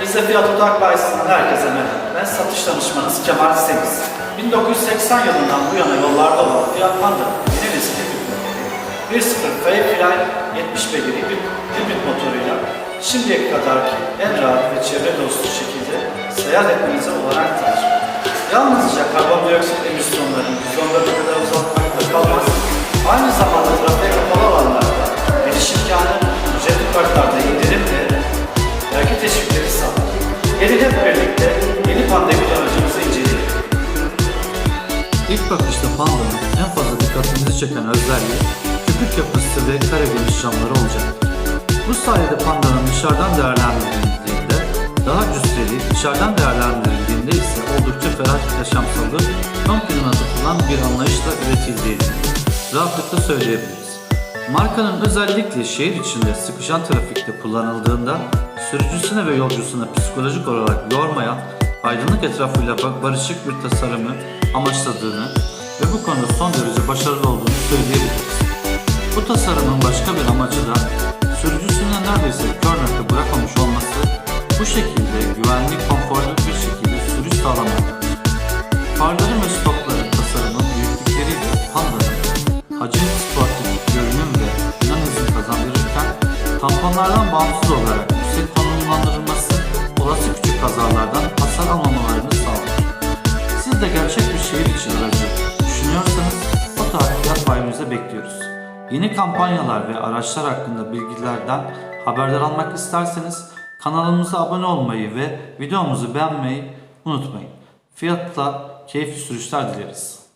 Rize Fiyat Odak Bayisi'nden herkese merhaba. Ben satış danışmanınız Kemal Semiz. 1980 yılından bu yana yollarda olan Fiat Panda yeni nesil modeli. 1.0 F fren 70 beygir hibrit, hibrit motoruyla şimdiye kadarki en rahat ve çevre dostu şekilde seyahat etmenize olanak tanır. Yalnızca karbondioksit teşvikleri sağlar. Gelin hep birlikte yeni pandemi aracımızı inceleyelim. İlk bakışta pandanın en fazla dikkatinizi çeken özelliği köpük yapısı ve kare geniş camları olacak. Bu sayede pandanın dışarıdan değerlendirildiğinde daha cüsseli, dışarıdan değerlendirildiğinde ise oldukça ferah yaşamsalı, ön plana tutulan bir anlayışla üretildiğini rahatlıkla söyleyebiliriz. Markanın özellikle şehir içinde sıkışan trafikte kullanıldığında sürücüsüne ve yolcusuna psikolojik olarak yormayan, aydınlık etrafıyla ba- barışık bir tasarımı amaçladığını ve bu konuda son derece başarılı olduğunu söyleyebiliriz. Bu tasarımın başka bir amacı da sürücüsüne neredeyse kör nokta bırakmamış olması bu şekilde güvenli, konforlu bir şekilde sürüş sağlamaktır. Farların ve stopların tasarımın büyüklükleriyle Panda'nın hacim, tamponlardan bağımsız olarak yüksek konumlandırılması olası küçük kazalardan hasar almamalarını sağlar. Siz de gerçek bir şehir için aracı düşünüyorsanız o fiyat bayimize bekliyoruz. Yeni kampanyalar ve araçlar hakkında bilgilerden haberdar almak isterseniz kanalımıza abone olmayı ve videomuzu beğenmeyi unutmayın. Fiyatla keyifli sürüşler dileriz.